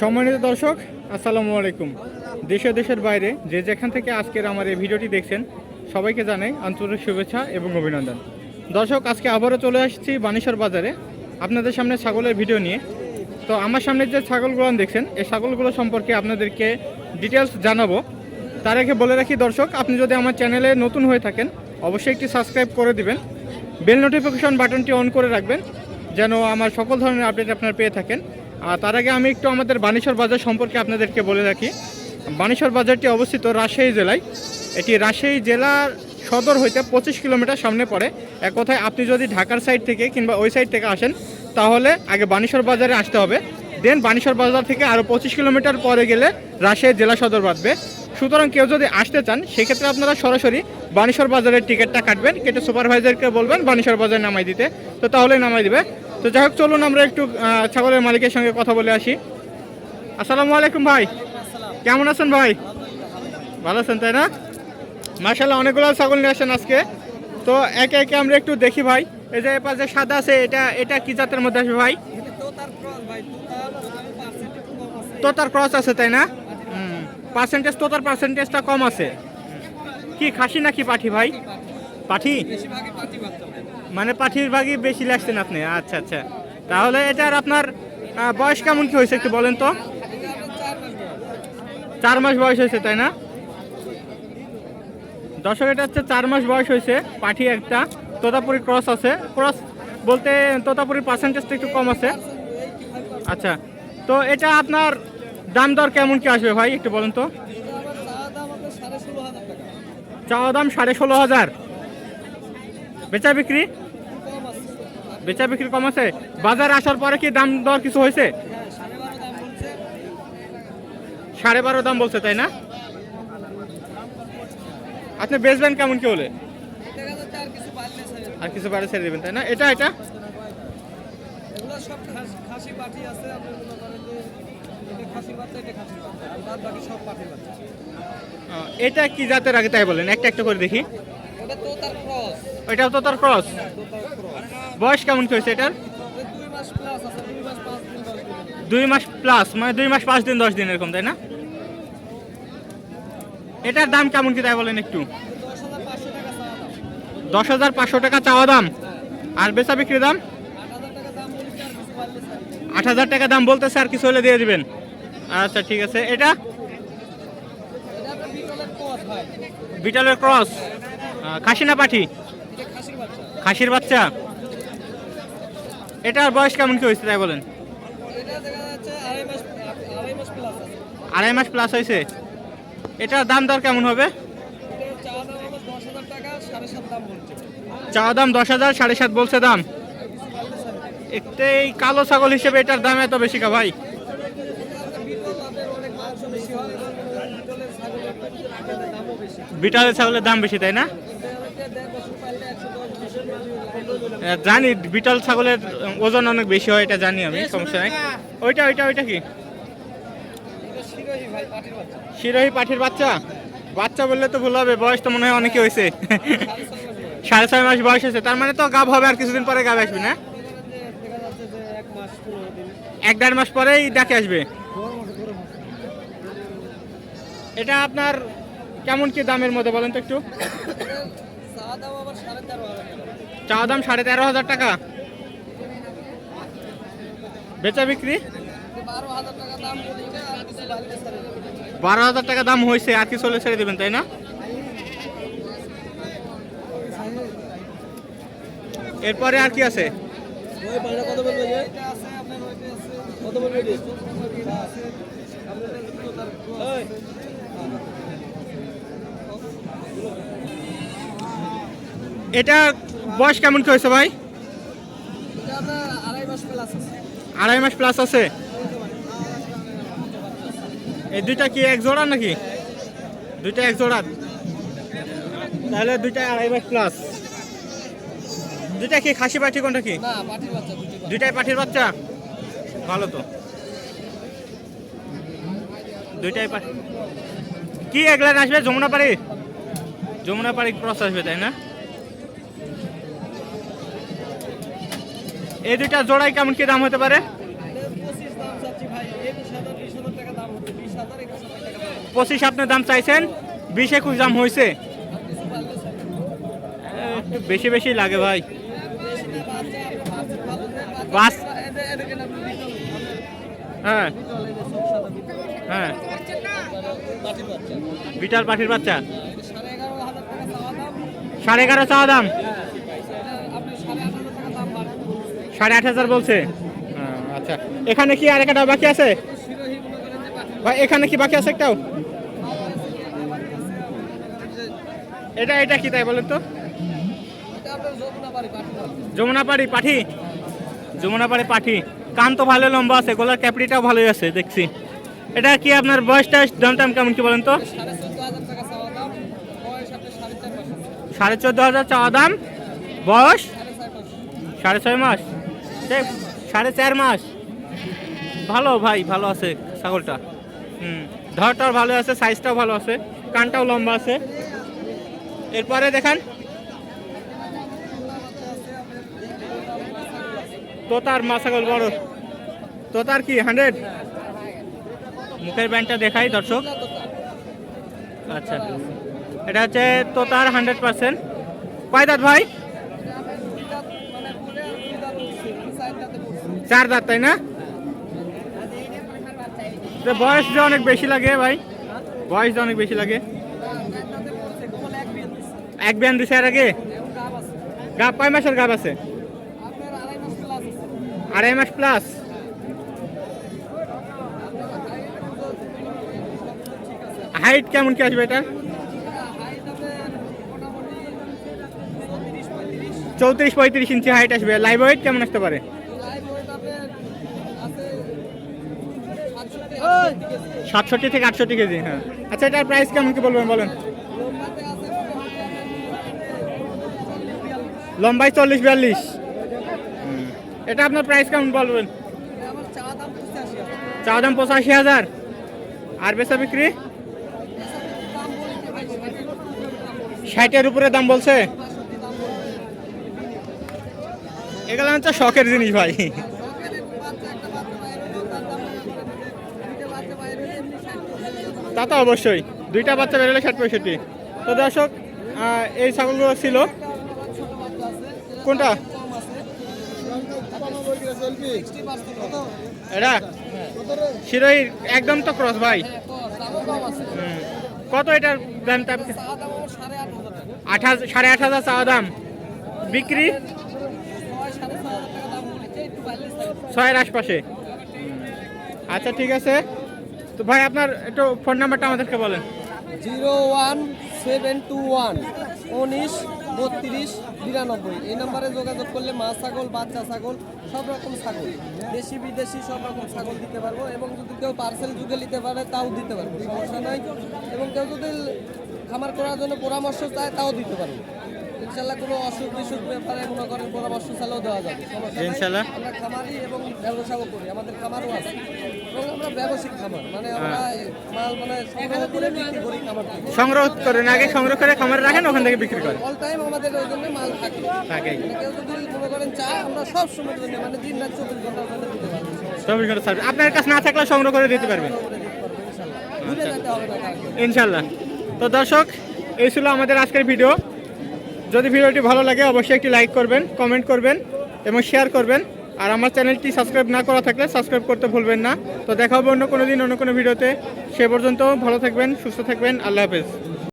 সম্মানিত দর্শক, আসসালামু আলাইকুম। দেশে দেশের বাইরে যে যেখান থেকে আজকের আমার এই ভিডিওটি দেখছেন, সবাইকে জানাই আন্তরিক শুভেচ্ছা এবং অভিনন্দন। দর্শক, আজকে আবারও চলে আসছি বানেশ্বর বাজারে, আপনাদের সামনে ছাগলের ভিডিও নিয়ে। তো আমার সামনে যে ছাগলগুলো দেখছেন, এই ছাগলগুলো সম্পর্কে আপনাদেরকে ডিটেলস জানাব। তার আগে বলে রাখি দর্শক, আপনি যদি আমার চ্যানেলে নতুন হয়ে থাকেন, অবশ্যই একটি সাবস্ক্রাইব করে দিবেন। বেল নোটিফিকেশন বাটনটি অন করে রাখবেন, যেন আমার সকল ধরনের আপডেট আপনারা পেয়ে থাকেন। তার আগে আমি একটু আমাদের বানেশ্বর বাজার সম্পর্কে আপনাদেরকে বলে রাখি। বানেশ্বর বাজারটি অবস্থিত রাজশাহী জেলায়। এটি রাজশাহী জেলার সদর হইতে পঁচিশ কিলোমিটার সামনে পড়ে। এক কথায় আপনি যদি ঢাকার সাইড থেকে কিংবা ওই সাইড থেকে আসেন, তাহলে আগে বানেশ্বর বাজারে আসতে হবে। দেন বানেশ্বর বাজার থেকে আরও পঁচিশ কিলোমিটার পরে গেলে রাজশাহী জেলা সদর বাঁধবে। সুতরাং কেউ যদি আসতে চান, সেক্ষেত্রে আপনারা সরাসরি বানেশ্বর বাজারের টিকিটটা কাটবেন। কেটে সুপারভাইজারকে বলবেন বানেশ্বর বাজার নামাই দিতে। তো তাহলেই নামাই দিবে। তো যাই হোক, চলুন আমরা একটু ছাগলের মালিকের সঙ্গে কথা বলে আসি। আসসালামু আলাইকুম ভাই। কেমন আছেন ভাই? ভালো আছেন, তাই না? মার্শাল্লাহ অনেকগুলো ছাগল নিয়ে আসেন আজকে। তো একে একে আমরা একটু দেখি ভাই। এই যে এপাশে সাদা আছে, এটা এটা কি জাতের মধ্যে আসবে ভাই? তোতার ক্রস আছে, তাই না? পার্সেন্টেজ তোতার পার্সেন্টেজটা কম আছে। কি, খাসি নাকি পাঠি ভাই? পাঠি? মানে পাঠির ভাগই বেশি লাগছেন আপনি? আচ্ছা আচ্ছা। তাহলে এটার আপনার বয়স কেমন কি হয়েছে একটু বলেন তো? চার মাস বয়স হয়েছে, তাই না? দর্শক, এটা হচ্ছে চার মাস বয়স হয়েছে, পাঠি একটা, তোতাপুরি ক্রস আছে। ক্রস বলতে তোতাপুরি পার্সেন্টেজটা একটু কম আছে। আচ্ছা তো এটা আপনার দাম দর কেমন কি আসবে ভাই, একটু বলেন তো? চাওয়া দাম সাড়ে ষোলো হাজার। বেচা বিক্রি? বেচা বিক্রি কম আছে। বাজারে আসার পরে কি দাম দর কিছু হয়েছে? সাড়ে বারো দাম বলছে তাই না? আপনি বেচবেন কেমন কি হলে? আর কিছু বাইরে ছেড়ে দেবেন তাই না? এটা এটা? এটা কি জাতের আগে তাই বলেন? একটা একটা করে দেখি। ওটা তো তার ক্রস। এটাও তো তার ক্রস বয়স কেমন কি হয়েছে এটার? দুই মাস প্লাস মানে দুই মাস পাঁচ দিন দশ দিন এরকম তাই না? এটার দাম কেমন কি তাই বলেন একটু? দশ হাজার পাঁচশো টাকা চাওয়া দাম। আর বেচা বিক্রি দাম? আট হাজার টাকা দাম পারলে স্যার বলতেছে আর কিছু হলে দিয়ে দিবেন। আচ্ছা ঠিক আছে। এটা? বিটলের ক্রস ভাই। বিটালের ক্রস খাসি না পাঠি? খাসির বাচ্চা? এটার বয়স কেমন কি হয়েছে তাই বলেন? আড়াই মাস প্লাস হয়েছে। এটার দাম দর কেমন হবে? চাওয়া দাম দশ হাজার, সাড়ে সাত বলছে দাম। একটু এই কালো ছাগল হিসেবে এটার দাম এত বেশি কা ভাই? বিটালের ছাগলের দাম বেশি, তাই না এটা দেড় বছর পারলে একশো দশ বছর আহ, জানি, বিটল ছাগলের ওজন অনেক বেশি হয়, এটা জানি আমি, সমস্যা নাই। ওইটা ওইটা ওইটা কি? শিরোহী পাঠির বাচ্চা? বাচ্চা বললে তো ভুল হবে, বয়স তো মনে হয় অনেকে হয়েছে। সাড়ে ছয় মাস বয়স হয়েছে, তার মানে তো গাব হবে আর কিছুদিন পরে গাব আসবে, না? এক দেড় মাস পরেই ডাকে আসবে। এটা আপনার কেমন কি দামের মধ্যে বলেন তো একটু? চা দাম সাড়ে তেরো হাজার টাকা। বেচা বিক্রি? বারো হাজার টাকা দাম হয়েছে আর কি হলে ছেড়ে দেবেন, তাই না? এরপরে আর কি আছে? কত এটা বয়স কেমন কি হয়েছে ভাই? আড়াই মাস প্লাস আছে। এই দুইটা কি এক জোড়া নাকি? দুইটা এক জোড়া। তাহলে দুইটা আড়াই মাস প্লাস দুইটা কি খাসি পাঠি কোনটা কি? দুইটাই পাঠির বাচ্চা? ভালো তো। দুইটাই পাঠি। কি এগুলা আসবে? যমুনা পাড়ি? যমুনা পাড়ি ক্রস আসবে তাই না? এই দুইটা জোড়াই কেমন কি দাম হতে পারে? পঁচিশ আপনার দাম চাইছেন, বিশ একুশ দাম হয়েছে বেশি বেশি লাগে ভাই। বাস। হ্যাঁ। হ্যাঁ। বিটার পাখির বাচ্চা। সাড়ে এগারো চাওয়া দাম সাড়ে এগারো চাওয়া দাম এটা আপনি সাড়ে আট হাজার টাকা দাম বাড়বে সাড়ে আট হাজার বলছে। আচ্ছা। এখানে কি আর একটা বাকি আছে? ভাই এখানে কি বাকি আছে একটাও? এটা এটা কি তাই বলেন তো? যমুনাপাড়ি পাঠি। যমুনাপাড়ি পাঠি। কান তো ভালো লম্বা আছে গলার ক্যাপড়িটাও ভালোই আছে দেখছি। এটা কি আপনার বয়সটা দাম টাম কেমন কি বলেন তো? সাড়ে চোদ্দ হাজার চাওয়া দাম। বয়স? সাড়ে ছয় মাস। সাড়ে চার মাস। ভালো ভাই, ভালো আছে ছাগলটা। হুম, ধরটাও ভালো আছে সাইজটাও ভালো আছে, কানটাও লম্বা আছে। এরপরে দেখান। তোতার মা ছাগল বড়। তোতার কি হান্ড্রেড মুখের ব্যান্ডটা দেখাই, দর্শক। আচ্ছা। এটা হচ্ছে তোতার হান্ড্রেড পার্সেন্ট কয় দাঁত ভাই? চার দাঁত, তাই না? বয়স যে অনেক বেশি লাগে ভাই। বয়স যে অনেক বেশি লাগে। এক বিয়ান দিছে এর আগে? গাব, কয় মাসের গাব আছে? আড়াই মাস প্লাস। হাইট কেমন কি আসবে এটা চৌত্রিশ পঁয়ত্রিশ ইঞ্চি হাইট আসবে। লাইভ ওয়েট কেমন আসতে পারে? সাতষট্টি থেকে আটষট্টি কেজি হ্যাঁ। আচ্ছা এটার প্রাইস কেমন কি বলবেন, বলেন? লম্বাই চল্লিশ, বিয়াল্লিশ। এটা আপনার প্রাইস কেমন বলবেন? চা দাম পঁচাশি হাজার। আর বেচা বিক্রি? ষাটের উপরে দাম বলছে? এগুলো হচ্ছে শখের জিনিস ভাই। তা তো অবশ্যই। দুইটা বাচ্চা বেরোলে ষাট পঁয়ষট্টি। তো দর্শক এই ছাগলগুলো ছিল। কোনটা? এটা? শিরোই একদম তো ক্রস ভাই। কত এটার দাম আট হাজার সাড়ে আট হাজার চাওয়া দাম। বিক্রি? ছয়ের আশপাশে। আচ্ছা ঠিক আছে। তো ভাই আপনার একটু ফোন নাম্বারটা আমাদেরকে বলেন। Zero one seven two one উনিশ বত্রিশ বিরানব্বই। এই নাম্বারে যোগাযোগ করলে মা ছাগল বাচ্চা ছাগল সব রকম ছাগল দেশি বিদেশি সব রকম ছাগল দিতে পারব এবং যদি কেউ পার্সেল যুগে নিতে পারে তাও দিতে পারব সমস্যা নাই। এবং কেউ যদি খামার করার জন্য পরামর্শ চায় তাও দিতে পারব। ইনশাল্লাহ কোনো অসুখ বিসুখ ব্যাপারে মনে করেন পরামর্শ চাইলেও দেওয়া যাবে সমস্যা আমরা খামারি এবং ব্যবসাও করি আমাদের খামারও আছে। এবং আমরা ব্যবসায়িক খামার মানে আমরা মাল মানে সংগ্রহ করে বিক্রি করি খামার সংগ্রহ করেন আগে সংগ্রহ করে খামারে রাখেন ওখান থেকে বিক্রি করেন? অল টাইম আমাদের ওই জন্য মাল থাকে। থাকে। মানে কেউ যদি মনে করেন চায় আমরা সব জন্য মানে দিন রাত চব্বিশ ঘণ্টার জন্য দিতে পারব চব্বিশ ঘণ্টা সার্ভিস আপনার কাছে না থাকলে সংগ্রহ করে দিতে পারবেন? ইনশাল্লাহ। তো দর্শক এই ছিল আমাদের আজকের ভিডিও। যদি ভিডিওটি ভালো লাগে অবশ্যই একটি লাইক করবেন কমেন্ট করবেন এবং শেয়ার করবেন। আর আমার চ্যানেলটি সাবস্ক্রাইব না করা থাকলে সাবস্ক্রাইব করতে ভুলবেন না। তো দেখা হবে অন্য কোনো দিন, অন্য কোনো ভিডিওতে। সে পর্যন্ত ভালো থাকবেন, সুস্থ থাকবেন। আল্লাহ হাফেজ।